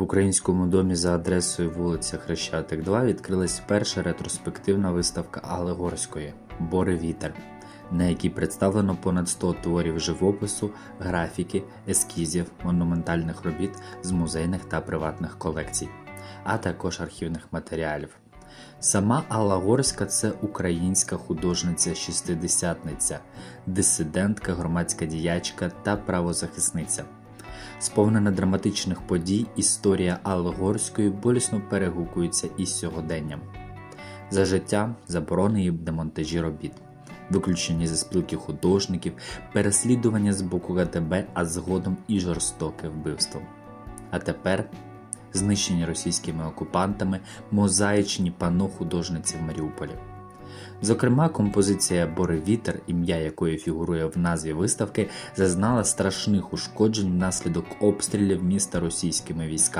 В українському домі за адресою вулиця Хрещатик 2 відкрилась перша ретроспективна виставка Алегорської Бори Вітер, на якій представлено понад 100 творів живопису, графіки, ескізів, монументальних робіт з музейних та приватних колекцій, а також архівних матеріалів. Сама Алла Горська це українська художниця-шістидесятниця, дисидентка, громадська діячка та правозахисниця. Сповнена драматичних подій, історія Алли Горської болісно перегукується із сьогоденням. За життя заборони і демонтажі робіт, виключення зі спілки художників, переслідування з боку ГТБ, а згодом і жорстоке вбивство. А тепер знищені російськими окупантами мозаїчні пано художниці в Маріуполі. Зокрема, композиція Бори Вітер, ім'я якої фігурує в назві виставки, зазнала страшних ушкоджень внаслідок обстрілів міста російськими військами.